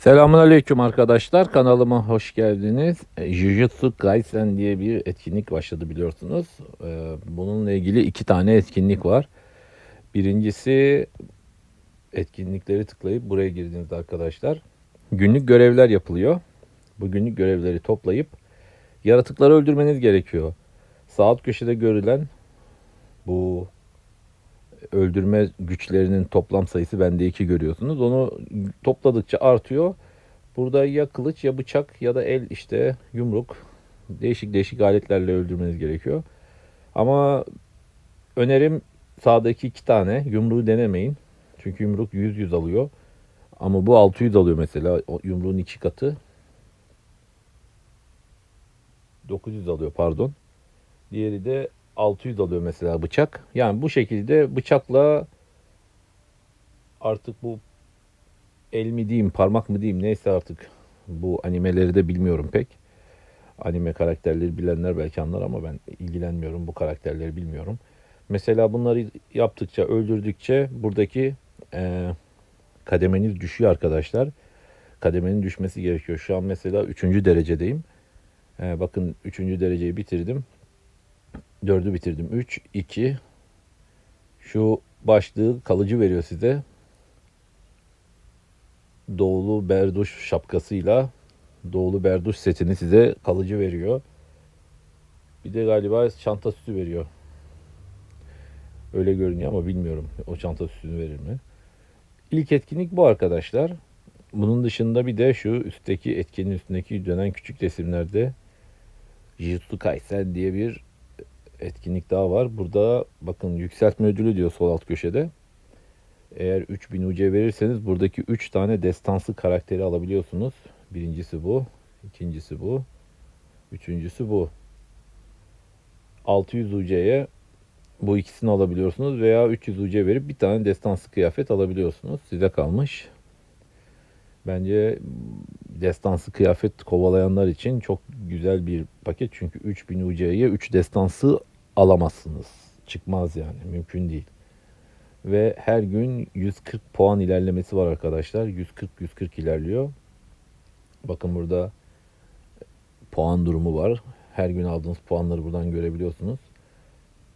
Selamun Aleyküm arkadaşlar. Kanalıma hoş geldiniz. E, Jujutsu Kaisen diye bir etkinlik başladı biliyorsunuz. E, Bununla ilgili iki tane etkinlik var. Birincisi etkinlikleri tıklayıp buraya girdiğinizde arkadaşlar günlük görevler yapılıyor. Bu günlük görevleri toplayıp yaratıkları öldürmeniz gerekiyor. Sağ alt köşede görülen bu öldürme güçlerinin toplam sayısı bende 2 görüyorsunuz. Onu topladıkça artıyor. Burada ya kılıç ya bıçak ya da el işte yumruk değişik değişik aletlerle öldürmeniz gerekiyor. Ama önerim sağdaki iki tane yumruğu denemeyin. Çünkü yumruk 100 100 alıyor. Ama bu 600 alıyor mesela. O yumruğun iki katı. 900 alıyor pardon. Diğeri de 600 alıyor mesela bıçak. Yani bu şekilde bıçakla artık bu el mi diyeyim, parmak mı diyeyim neyse artık bu animeleri de bilmiyorum pek. Anime karakterleri bilenler belki anlar ama ben ilgilenmiyorum. Bu karakterleri bilmiyorum. Mesela bunları yaptıkça, öldürdükçe buradaki eee kademeniz düşüyor arkadaşlar. Kademenin düşmesi gerekiyor. Şu an mesela 3. derecedeyim. Ee, bakın 3. dereceyi bitirdim. 4'ü bitirdim. 3, 2. Şu başlığı kalıcı veriyor size. Doğulu Berduş şapkasıyla Doğulu Berduş setini size kalıcı veriyor. Bir de galiba çanta süsü veriyor. Öyle görünüyor ama bilmiyorum o çanta süsünü verir mi. İlk etkinlik bu arkadaşlar. Bunun dışında bir de şu üstteki etkinin üstündeki dönen küçük resimlerde Jitsu Kaisen diye bir etkinlik daha var. Burada bakın yükseltme ödülü diyor sol alt köşede. Eğer 3000 UC verirseniz buradaki 3 tane destansı karakteri alabiliyorsunuz. Birincisi bu, ikincisi bu, üçüncüsü bu. 600 UC'ye bu ikisini alabiliyorsunuz veya 300 UC verip bir tane destansı kıyafet alabiliyorsunuz. Size kalmış. Bence destansı kıyafet kovalayanlar için çok güzel bir paket. Çünkü 3000 UC'ye 3 destansı alamazsınız. Çıkmaz yani. Mümkün değil. Ve her gün 140 puan ilerlemesi var arkadaşlar. 140-140 ilerliyor. Bakın burada puan durumu var. Her gün aldığınız puanları buradan görebiliyorsunuz.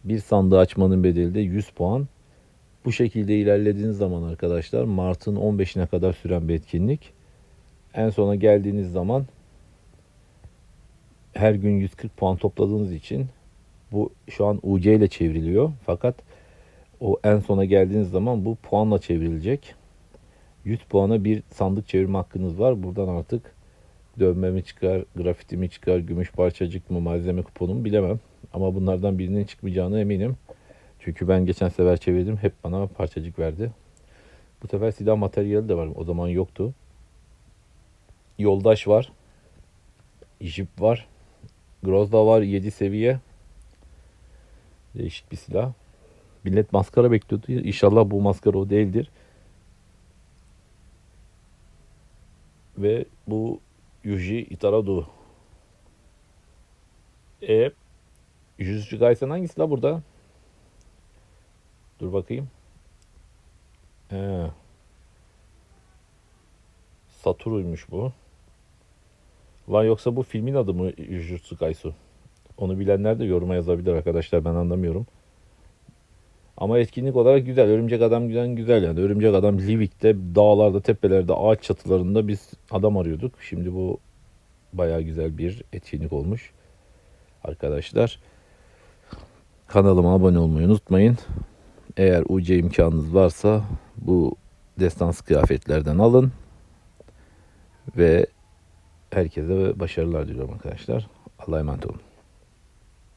Bir sandığı açmanın bedeli de 100 puan. Bu şekilde ilerlediğiniz zaman arkadaşlar Mart'ın 15'ine kadar süren bir etkinlik. En sona geldiğiniz zaman her gün 140 puan topladığınız için bu şu an UC ile çevriliyor. Fakat o en sona geldiğiniz zaman bu puanla çevrilecek. 100 puana bir sandık çevirme hakkınız var. Buradan artık dövme mi çıkar, grafiti mi çıkar, gümüş parçacık mı, malzeme kuponu mu bilemem. Ama bunlardan birinin çıkmayacağına eminim. Çünkü ben geçen sefer çevirdim. Hep bana parçacık verdi. Bu sefer silah materyali de var. O zaman yoktu. Yoldaş var. Jip var. Grozda var 7 seviye. Değişik bir silah. Millet maskara bekliyordu. İnşallah bu maskara o değildir. Ve bu Yuji Itaradu. E Jujutsu Kaisen hangisi la burada? Dur bakayım. He. Satoru'ymuş bu. Lan yoksa bu filmin adı mı Jujutsu Kaisen? Onu bilenler de yoruma yazabilir arkadaşlar. Ben anlamıyorum. Ama etkinlik olarak güzel. Örümcek Adam güzel güzel yani. Örümcek Adam Livik'te dağlarda, tepelerde, ağaç çatılarında biz adam arıyorduk. Şimdi bu bayağı güzel bir etkinlik olmuş. Arkadaşlar kanalıma abone olmayı unutmayın. Eğer UC imkanınız varsa bu destans kıyafetlerden alın. Ve herkese başarılar diliyorum arkadaşlar. Allah'a emanet olun.